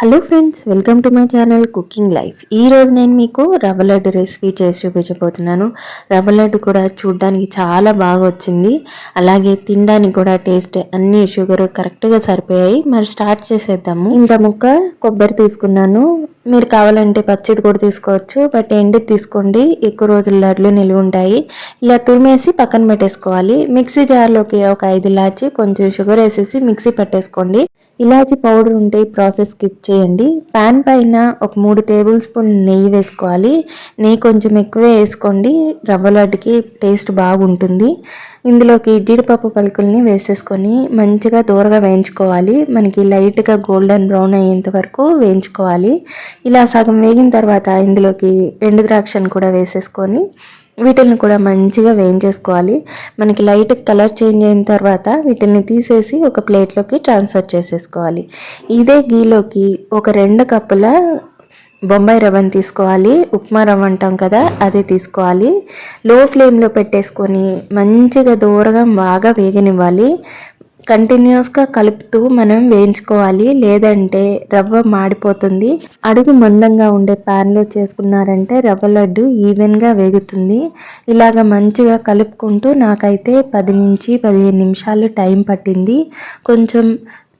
Hello friends welcome to my channel cooking life ఈ రోజు నేను మీకు రవ్వ లడ్డు రెసిపీ చేసి చూపించబోతున్నాను. రవ్వ లడ్డు కూడా చూడడానికి చాలా బాగా వచ్చింది. అలాగే తినడానికి కూడా టేస్ట్ అన్ని షుగర్ కరెక్ట్గా సరిపోయాయి. మరి స్టార్ట్ చేసేద్దాము. ఇంత ముక్క కొబ్బరి తీసుకున్నాను. మీరు కావాలంటే పచ్చిది కూడా తీసుకోవచ్చు. బట్ ఎండి తీసుకోండి. ఎక్కువ రోజులు లడ్లు నిలువ ఉంటాయి. ఇలా తురిమేసి పక్కన పెట్టేసుకోవాలి. మిక్సీ జార్లోకి ఒక ఐదు ఇలాచి కొంచెం షుగర్ వేసేసి మిక్సీ పెట్టేసుకోండి. ఇలాచి పౌడర్ ఉంటే ఈ ప్రాసెస్ స్కిప్ చేయండి. ప్యాన్ పైన ఒక మూడు టేబుల్ స్పూన్ నెయ్యి వేసుకోవాలి. నెయ్యి కొంచెం ఎక్కువే వేసుకోండి. రవ్వ లడ్డుకి టేస్ట్ బాగుంటుంది. ఇందులోకి జీడిపప్పు పలుకుల్ని వేసేసుకొని మంచిగా దూరగా వేయించుకోవాలి. మనకి లైట్గా గోల్డెన్ బ్రౌన్ అయ్యేంత వరకు వేయించుకోవాలి. ఇలా సగం వేగిన తర్వాత ఇందులోకి ఎండు ద్రాక్షను కూడా వేసేసుకొని వీటిని కూడా మంచిగా వేయించేసుకోవాలి. మనకి లైట్ కలర్ చేంజ్ అయిన తర్వాత వీటిని తీసేసి ఒక ప్లేట్లోకి ట్రాన్స్ఫర్ చేసేసుకోవాలి. ఇదే గీలోకి ఒక రెండు కప్పుల బొంబాయి రవ్వని తీసుకోవాలి. ఉప్మా రవ్వ అంటాం కదా అదే తీసుకోవాలి. లో ఫ్లేమ్లో పెట్టేసుకొని మంచిగా దూరగా బాగా వేగనివ్వాలి. కంటిన్యూస్గా కలుపుతూ మనం వేయించుకోవాలి. లేదంటే రవ్వ మాడిపోతుంది. అడుగు మందంగా ఉండే ప్యాన్లో చేసుకున్నారంటే రవ్వ లడ్డు ఈవెన్గా వేగుతుంది. ఇలాగ మంచిగా కలుపుకుంటూ నాకైతే పది నుంచి పదిహేను నిమిషాలు టైం పట్టింది. కొంచెం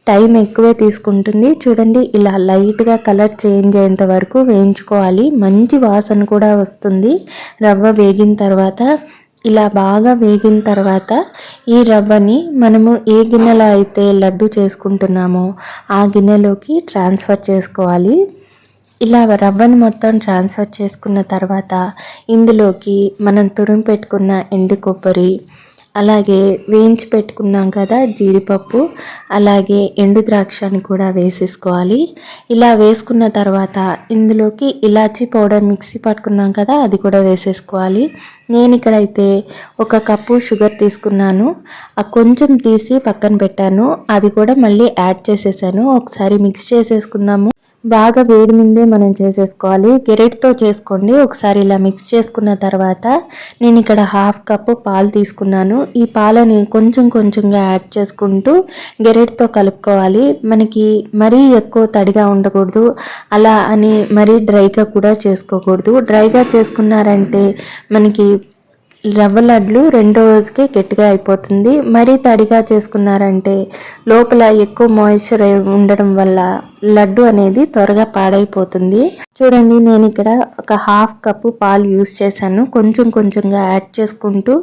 టైం ఎక్కువే తీసుకుంటుంది. చూడండి ఇలా లైట్గా కలర్ చేంజ్ అయ్యేంత వరకు వేయించుకోవాలి. మంచి వాసన కూడా వస్తుంది. రవ్వ వేగిన తర్వాత ఇలా బాగా వేగిన తర్వాత ఈ రవ్వని మనము ఏ గిన్నెలో అయితే లడ్డు చేసుకుంటున్నామో ఆ గిన్నెలోకి ట్రాన్స్ఫర్ చేసుకోవాలి. ఇలా రవ్వని మొత్తం ట్రాన్స్ఫర్ చేసుకున్న తర్వాత ఇందులోకి మనం తురుము పెట్టుకున్న ఎండు కొబ్బరి అలాగే వేయించి పెట్టుకున్నాం కదా జీడిపప్పు అలాగే ఎండు ద్రాక్షని కూడా వేసేసుకోవాలి. ఇలా వేసుకున్న తర్వాత ఇందులోకి ఇలాచీ పౌడర్ మిక్సీ పట్టుకున్నాం కదా అది కూడా వేసేసుకోవాలి. నేను ఇక్కడైతే ఒక కప్పు షుగర్ తీసుకున్నాను. ఆ కొంచెం తీసి పక్కన పెట్టాను. అది కూడా మళ్ళీ యాడ్ చేసేసాను. ఒకసారి మిక్స్ చేసేసుకుందాము. బాగా వేడి మీదే మనం చేసేసుకోవాలి. గెరెట్తో చేసుకోండి. ఒకసారి ఇలా మిక్స్ చేసుకున్న తర్వాత నేను ఇక్కడ హాఫ్ కప్పు పాలు తీసుకున్నాను. ఈ పాలని కొంచెం కొంచెంగా యాడ్ చేసుకుంటూ గెరెట్తో కలుపుకోవాలి. మనకి మరీ ఎక్కువ తడిగా ఉండకూడదు. అలా అని మరీ డ్రైగా కూడా చేసుకోకూడదు. డ్రైగా చేసుకున్నారంటే మనకి రవ్వ లడ్లు రెండు రోజుకే గట్టిగా అయిపోతుంది. మరీ తడిగా చేసుకున్నారంటే లోపల ఎక్కువ మాయిశ్చర్ ఉండడం వల్ల లడ్డు అనేది త్వరగా పాడైపోతుంది. చూడండి నేను ఇక్కడ ఒక హాఫ్ కప్పు పాలు యూస్ చేశాను. కొంచెం కొంచెంగా యాడ్ చేసుకుంటూ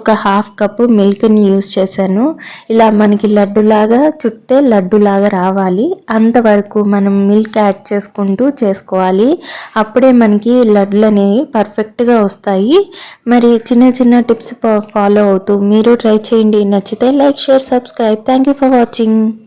ఒక హాఫ్ కప్పు మిల్క్ని యూస్ చేశాను. ఇలా మనకి లడ్డులాగా చుట్టే లడ్డులాగా రావాలి. అంతవరకు మనం మిల్క్ యాడ్ చేసుకుంటూ చేసుకోవాలి. అప్పుడే మనకి లడ్డులు అనేవి పర్ఫెక్ట్గా వస్తాయి. మరి చిన్న చిన్న టిప్స్ ఫాలో అవుతూ మీరు ట్రై చేయండి. నచ్చితే like share subscribe. Thank you for watching.